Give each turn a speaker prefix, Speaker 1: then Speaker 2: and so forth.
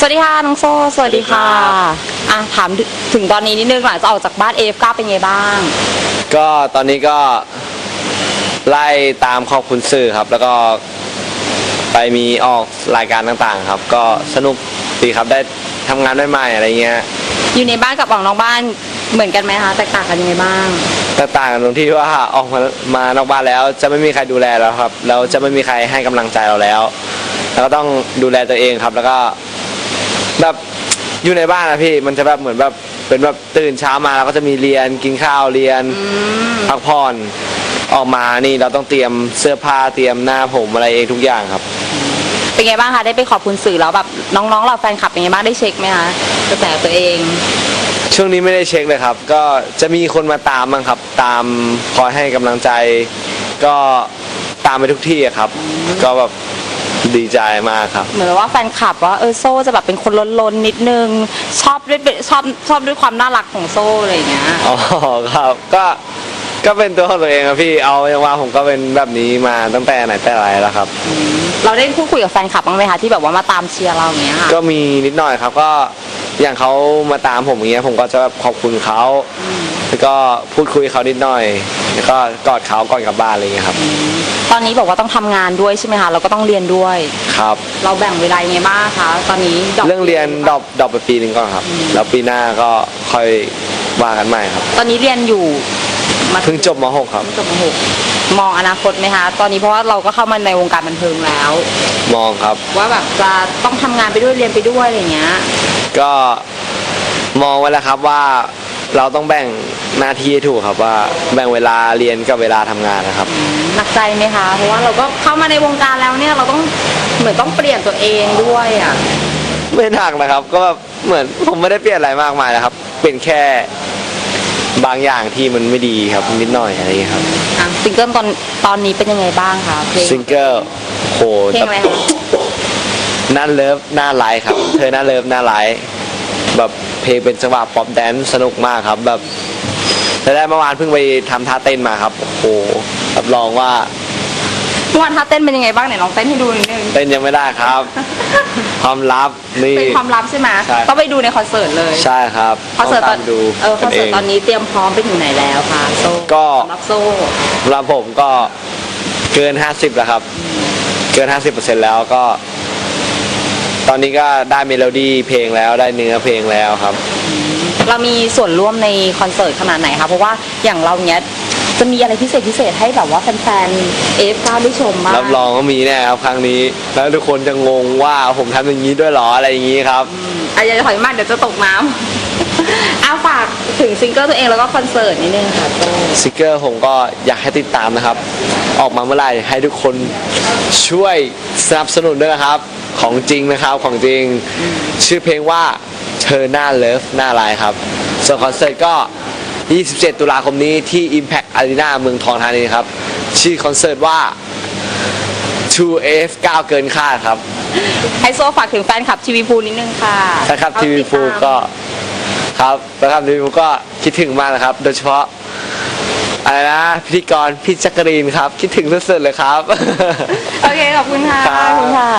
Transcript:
Speaker 1: สวัสดีค่ะน้องโซสวัสดีค่ะอะถามถึงตอนนี้นิดนึงหลังจากออกจากบ้าน AF9 เป็นไงบ้าง
Speaker 2: ก็ตอนนี้ก็ไล่ตามขอบคุณสื่อครับ แล้วก็ไปมีออกรายการต่างๆ ครับ ก็สนุกดีครับได้ทำงานใหม่ๆอะไรเงี้ย
Speaker 1: อยู่ในบ้านกับออกนอกบ้านเหมือนกันไหมคะแตกต่างกันยังไงบ้าง
Speaker 2: แต่ต่างกันตรงที่ว่าออกมามานอกบ้านแล้ว จะไม่มีใครดูแลเราครับแล้วจะไม่มีใครให้กำลังใจเราแล้ว แล้วก็ต้องดูแลตัวเองครับ แล้วก็ แบบอยู่ในบ้านนะพี่มันจะแบบเหมือนแบบเป็นแบบตื่นเช้ามาเราก็จะมีเรียนกินข้าวเรียนพักผ่อนออกมานี่เราต้องเตรียมเสื้อผ้าเตรียมหน้าผมอะไรเองทุกอย่างครับ
Speaker 1: เป็นไงบ้างคะได้ไปขอบคุณสื่อแล้วแบบน้องๆเราแฟนคลับเป็นไงบ้างได้เช็คไหมคะกระแสตัวเอง
Speaker 2: ช่วงนี้ไม่ได้เช็คเลยครับ ก็จะมีคนมาตามบ้างครับ ตามคอยให้กำลังใจ ก็ตามไปทุกที่อะครับ ก็แบบ ดีใจมากครับ
Speaker 1: เหมือนว่าแฟนคลับว่าเออโซ่จะแบบเป็นคนล้นๆนิดนึง ชอบด้วยชอบชอบด้วยความน่ารักของโซ่อะไรอย่างเงี้ย
Speaker 2: อ๋อครับก็ก็เป็นตัวของตัวเองครับพี่เอาอย่างว่าผมก็เป็นแบบนี้มาตั้งแต่ไหนแต่ไรแล้วครับ
Speaker 1: เราได้พูดคุยกับแฟนคลับบ้างไหมคะที่แบบว่ามาตามเชียร์เราอย่างเงี้ยค่ะ
Speaker 2: ก็มีนิดหน่อยครับก็อย่างเขามาตามผมอย่างเงี้ยผมก็จะแบบขอบคุณเขา แล้วก็พูดคุยกับเขานิดหน่อย แล้วก็กอดเขาก่อนกลับบ้านอะไรอย่างเงี้ยครับ
Speaker 1: ตอนนี้บอกว่าต้องทำงานด้วยใช่ไหมคะเราก็ต้องเรียนด้วย
Speaker 2: ครับ
Speaker 1: เราแบ่งเวลายังไงบ้างคะตอนนี้ด
Speaker 2: เรื่องเรียนดรอปดรอปไปปีหนึ่งก่อนครับ แล้วปีหน้าก็ค่อยว่ากันใหม่ครับ
Speaker 1: ตอนนี้เรียนอยู่มา
Speaker 2: เพิ่งจบม .6 ครับ
Speaker 1: เพิ่งจบมหกมองอนาคตไหมคะ ตอนนี้เพราะว่าเราก็เข้ามาในวงการบันเทิงแล้ว
Speaker 2: มองครับ
Speaker 1: ว่าแบบจะต้องทำงานไปด้วยเรียนไปด้วยอะไรอย่างเงี้ย
Speaker 2: ก็มองไว้แล้วครับว่า เราต้องแบ่งหน้าที่ให้ถูกครับว่าแบ่งเวลาเรียนกับเวลาทำงานนะครับ
Speaker 1: หนักใจไหมคะ เพราะว่าเราก็เข้ามาในวงการแล้วเนี่ยเราต้องเหมือนต้องเปลี่ยนตัวเองด้วยอะ
Speaker 2: ไม่หนักนะครับ ก็แบบเหมือนผมไม่ได้เปลี่ยนอะไรมากมายนะครับ เป็นแค่บางอย่างที่มันไม่ดีครับนิดหน่อยอะไรอย่างเงี้ยครับ
Speaker 1: อะซิงเกิลตอนตอนนี้เป็นยังไงบ้างคะเพลง
Speaker 2: ซิงเกิลโห
Speaker 1: เพลงอะไรคะ
Speaker 2: น่าเลิฟน่าไลค์ครับ เธอน่าเลิฟน่าไลค์แบบเพ ลงเป็นจังหวะป๊อปแดนซ์สนุกมากครับแบบแต่ได้เมื่อวานเพิ่งไปทำท่าเต้นมาครับโอ้โหรับรองว่า
Speaker 1: เมื่อวานท่าเต้นเป็นยังไงบ้างไหนลองเต้นให้ดูนิดนึง
Speaker 2: เต้นยังไม่ได้ครับ ความลับนี่
Speaker 1: เป็นความลับใช่ไหม
Speaker 2: ใช่
Speaker 1: ต้องไปดูในคอนเสิร์ตเลย
Speaker 2: ใช่ครับ
Speaker 1: คอนเสิร์ตต
Speaker 2: ต้
Speaker 1: องน
Speaker 2: ตามดู
Speaker 1: เออคอนเสิร์ต
Speaker 2: กั
Speaker 1: ตอนนี้เตรียมพร้อมไปถึงไหนแล้วคะโซ่
Speaker 2: ก็
Speaker 1: สำหรับโซ่
Speaker 2: สำหรับผมก็เกิน 50 แล้วครับ เกิน 50%แล้วก็ ตอนนี้ก็ได้เมโลดี้เพลงแล้วได้เนื้อเพลงแล้วครับ
Speaker 1: เรามีส่วนร่วมในคอนเสิร์ตขนาดไหนคะเพราะว่าอย่างเราเนี้ยจะมีอะไรพิเศษพิเศษให้แบบว่าแฟนๆเอฟก้าได้ชมบ้าง
Speaker 2: รับรองว่ามีแน่ครับครั้งนี้ แล้วทุกคนจะงงว่าผมทำอย่างนี้ด้วยเหรออะไรอย่างนี้ครับ
Speaker 1: อะอย่าถอยมากเดี๋ยวจะตกน้ำ เอาฝากถึงซิงเกิลตัวเองแล้วก็คอนเสิร์ตนิดนึงค่ะโต้
Speaker 2: สติกเกอร์ผมก็อยากให้ติดตามนะครับ ออกมาเมื่อไหร่ให้ทุกคนช่วยสนับสนุนด้วยนะครับ ของจริงนะครับของจริงชื่อเพลงว่าเธอหน้าเลิฟหน้าลายครับ ส่วนคอนเสิร์ตก็ 27 ตุลาคมนี้ที่ Impact Arena เมืองทองธานีครับ ชื่อคอนเสิร์ตว่า 2AF 9 เกินคาดครับ
Speaker 1: ให้โซ่ฝากถึงแฟนคลับทีวีพูนิดนึงค่ะ
Speaker 2: นะครับทีวีฟูก็ครับนะครับทีวีฟูก็คิดถึงมากนะครับ โดยเฉพาะอะไรนะพิธีกรพี่จักรีนครับ คิดถึงสุดๆเลยครับ
Speaker 1: โอเค ขอบคุณค่ะ
Speaker 2: ครับ
Speaker 1: ขอบคุณค่ะ